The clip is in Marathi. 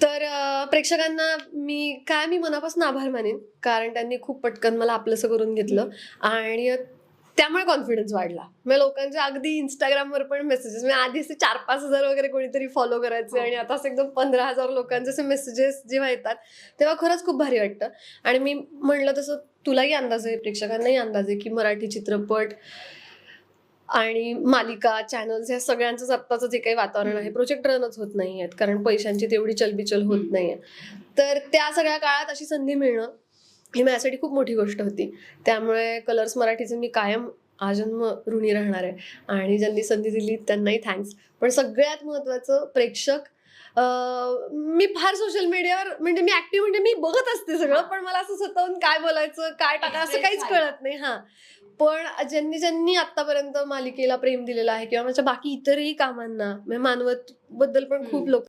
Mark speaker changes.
Speaker 1: तर प्रेक्षकांना मी काय मी मनापासून आभार मानेन कारण त्यांनी खूप पटकन मला आपलंसं करून घेतलं आणि त्यामुळे कॉन्फिडन्स वाढला मग लोकांचे अगदी इंस्टाग्रामवर पण मेसेजेस मी आधी असे चार पाच हजार वगैरे कोणीतरी फॉलो करायचे
Speaker 2: हो.
Speaker 1: आणि आता असं एकदम पंधरा हजार लोकांचे असे मेसेजेस जेव्हा येतात तेव्हा खरंच खूप भारी वाटतं आणि मी म्हणलं तसं तुलाही अंदाज आहे प्रेक्षकांनाही अंदाज आहे की मराठी चित्रपट आणि मालिका चॅनल्स ह्या सगळ्यांचं आत्ताचं जे काही वातावरण आहे प्रोजेक्ट रनच होत नाही आहेत कारण पैशांची तेवढी चलबिचल होत. नाहीये. तर त्या सगळ्या काळात अशी संधी मिळणं ही माझ्यासाठी खूप मोठी गोष्ट होती. त्यामुळे कलर्स मराठीचे मी कायम आजन्म ऋणी राहणार आहे. आणि ज्यांनी संधी दिली त्यांनाही थँक्स पण सगळ्यात महत्त्वाचं प्रेक्षक मी फार सोशल मीडियावर म्हणजे मी ऍक्टिव्ह म्हणजे मी बघत असते सगळं पण मला असं स्वतःहून काय बोलायचं काय टाका असं काहीच. कळत नाही. हा. पण ज्यांनी ज्यांनी आतापर्यंत मालिकेला प्रेम दिलेलं आहे किंवा माझ्या बाकी इतरही कामांना म्हणजे मानवत बद्दल पण खूप. लोक